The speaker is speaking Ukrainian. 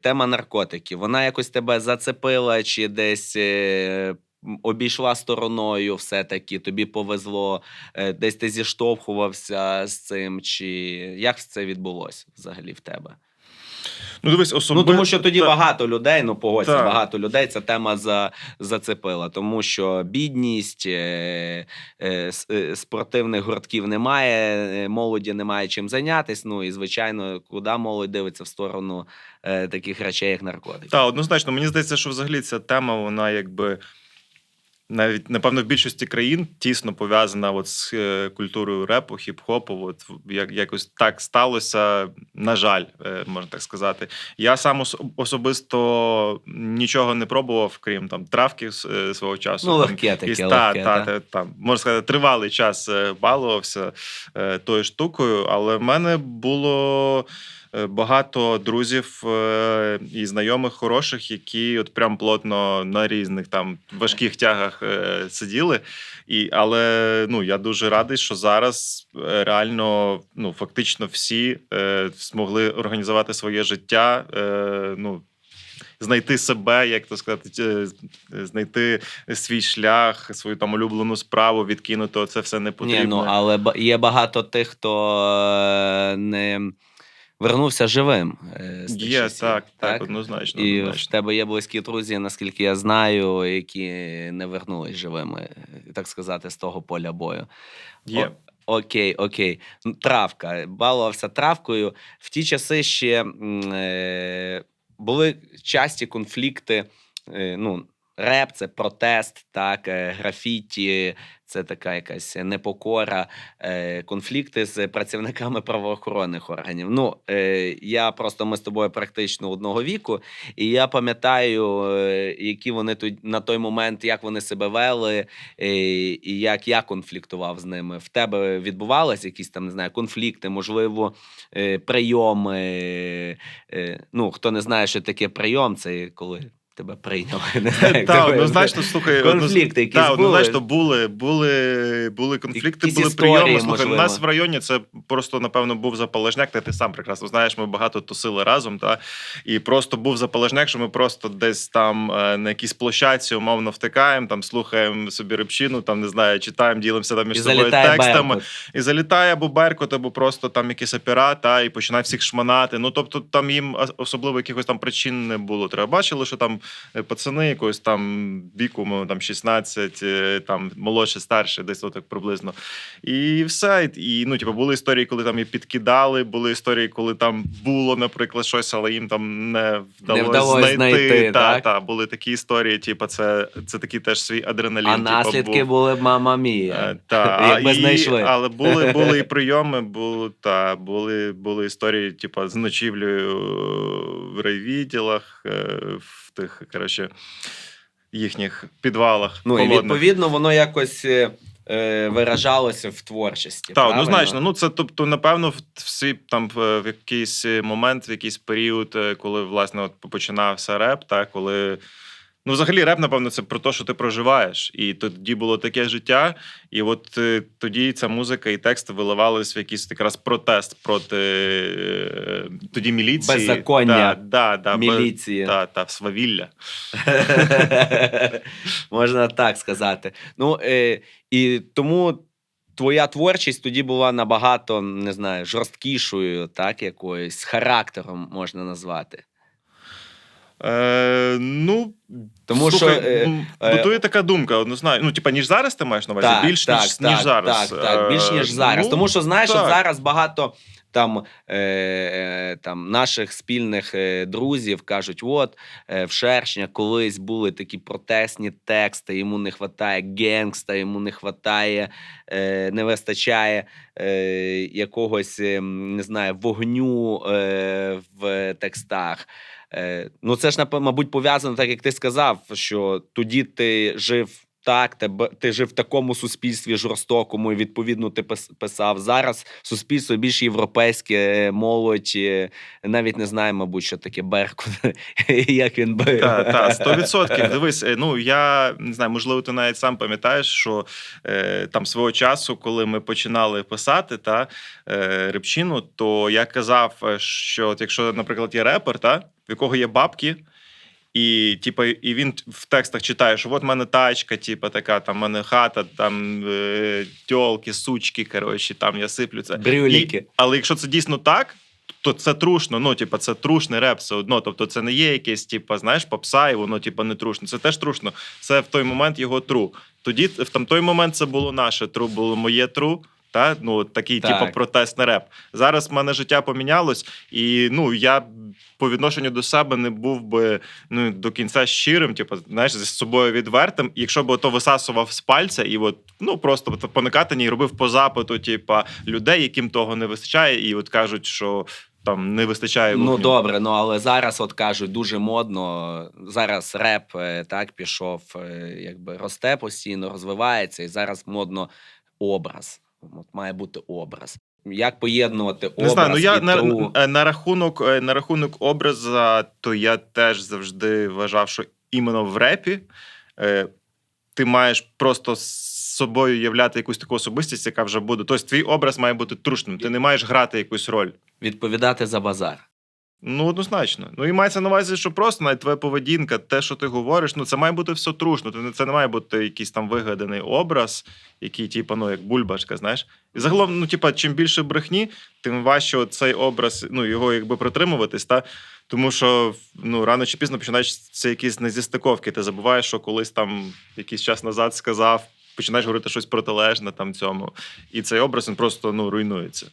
тема наркотиків, вона якось тебе зацепила чи десь е, обійшла стороною все-таки, тобі повезло, е, десь ти зіштовхувався з цим, чи як це відбулося взагалі в тебе? Ну, дивись, Ну, тому що тоді багато людей, ну погодься, Так. багато людей ця тема за, зацепила. Тому що бідність, е, е, е, спортивних гуртків немає, е, молоді немає чим зайнятися. Ну і звичайно, куди молодь дивиться в сторону е, таких речей, як наркотики. Так, однозначно. Мені здається, що взагалі ця тема, вона якби. Навіть напевно в більшості країн тісно пов'язана от з е, культурою репу, хіп-хопу. От як якось так сталося. На жаль, е, можна так сказати. Я сам особисто нічого не пробував, крім там травки е, свого часу. Ну, легке таке, легке, та, та. та, там, можна сказати, тривалий час балувався тою штукою, але в мене було багато друзів е, і знайомих хороших, які от прям плотно на різних там важких тягах е, сиділи. І, але ну, я дуже радий, що зараз е, реально ну, фактично всі е, змогли організувати своє життя. Е, ну, Знайти себе, як то сказати, е, знайти свій шлях, свою там улюблену справу, відкинути це все не потрібно. Ні, ну але є багато тих, хто е, не вернувся живим. е, Є, часів, так, так, однозначно. І в тебе є близькі друзі, наскільки я знаю, які не вернулись живими, так сказати, з того поля бою. Є. О- Окей, окей. Травка. Балувався травкою. В ті часи ще е, були часті конфлікти. Е, ну, реп це протест, так, е, графіті, це така якась непокора, е, конфлікти з працівниками правоохоронних органів. Ну, е, я просто ми з тобою практично одного віку, і я пам'ятаю, які вони тут на той момент, як вони себе вели, і як я конфліктував з ними. В тебе відбувалися якісь там не знаю, конфлікти, можливо, прийоми. Ну, хто не знає, що таке прийом, це коли тебе прийняли. Так, однозначно, слухай, конфлікти якісь Так, були. однозначно були, були, були конфлікти, Якісь були історії, прийоми. Слухай, у нас в районі це просто, напевно, був заполежняк, та ти сам прекрасно знаєш, ми багато тусили разом, та, і просто був заполежняк, що ми просто десь там е, на якійсь площадці умовно втикаємо, там слухаємо собі рибчину, там, не знаю, читаємо, ділимося там між І собою текстами. Беркут. І залітає або Беркут, або просто там якийсь операт, та, і починає всіх шманати. Ну, тобто там їм особливо якихось там причин не було. Треба бачили, що там пацани якогось там віку, там 16, е, там молодше, старше, десь отак приблизно. І все. І ну, типу, були історії, коли там і підкидали, були історії, коли там було, наприклад, щось, але їм там не вдалося, вдалося знайти, та, так? та, були такі історії, типу, це, це такий теж свій адреналін. А типу, наслідки був. були мама мія. Е, Та, Якби і, знайшли. Але були, були і прийоми, були, та, були, були історії, типу, з ночівлею в райвідділах, е, в тих, коротше, їхніх підвалах. Ну і відповідно воно якось е, е, виражалося в творчості. Так, однозначно. Ну, це тобто, напевно, в в свій там в якийсь момент, в якийсь період, е, коли власне от починався реп, та коли. Ну, взагалі, реп, напевно, це про те, що ти проживаєш. І тоді було таке життя. І от е, тоді ця музика і тексти виливались в якийсь якраз протест проти е, тоді міліції. Беззаконня да, да, да, міліції. Та, та, свавілля. Можна так сказати. Ну е, і тому твоя творчість тоді була набагато не знаю, жорсткішою, так, якоюсь характером можна назвати. Е, ну, Тому слухай, що, е, м, е, така думка, однозначно. Ну, типа, ніж зараз ти маєш на увазі? більш так, ніж, так, ніж зараз. Так, так, більш ніж Е, зараз. ну, Тому що знаєш, так. от зараз багато там, е, е, там наших спільних е, друзів кажуть: от е, в Шершня колись були такі протестні тексти, йому не вистачає генгста, йому не вистачає, е, не вистачає е, якогось, е, не знаю, вогню е, в текстах. Е, ну, це ж, мабуть, пов'язано, так як ти сказав, що тоді ти жив так, тебе, ти жив в такому суспільстві жорстокому, і відповідно ти пис- писав. Зараз суспільство більш європейське, е, молодь, е, навіть не знає, мабуть, що таке Беркут, як він бив. Так, сто відсотків. Дивись, ну я не знаю, можливо, ти навіть сам пам'ятаєш, що е, там свого часу, коли ми починали писати та е, репчину, то я казав, що от якщо, наприклад, є репер, та. В якого є бабки. І, типу, і він в текстах читає, що от в мене тачка, типу, така, там в мене хата, там е, тьолки, сучки, коротше, там я сиплю це. І, але якщо це дійсно так, то це трушно. Ну, типу, це трушний реп все одно. Тобто, це не є якесь, типу, знаєш, попса, і воно, типу, не трушно. Це теж трушно. Це в той момент його тру. Тоді в там той момент це було наше тру, було моє тру. Та ну такий, Так. типу, протестний реп. Зараз в мене життя помінялось, і ну я по відношенню до себе не був би ну до кінця щирим, типу, знаєш, зі собою відвертим. І якщо б ото висасував з пальця, і от ну просто по накатанні робив по запиту, типу, людей, яким того не вистачає, і от кажуть, що там не вистачає Ну добре, ну але зараз, от кажуть, дуже модно. Зараз реп е, так пішов, е, якби росте постійно, розвивається, і зараз модно образ. От має бути образ. Як поєднувати образ Не знаю, ну я і на, тру? на, на рахунок е, на рахунок образа, то я теж завжди вважав, що іменно в репі е, ти маєш просто з собою являти якусь таку особистість, яка вже буде. Тобто твій образ має бути трушним. Ти не маєш грати якусь роль. відповідати за базар. Ну, однозначно. Ну і мається на увазі, що просто навіть твоя поведінка, те, що ти говориш, ну це має бути все трушно. Це не- має бути якийсь там вигаданий образ, який, типу, ну, як бульбашка, знаєш. І загалом, ну, типа, чим більше брехні, тим важче цей образ, ну, його якби протримуватись, та? Тому що ну, рано чи пізно починаються якісь незістиковки. Ти забуваєш, що колись там якийсь час назад сказав, починаєш говорити щось протилежне там цьому. І цей образ він просто ну, руйнується.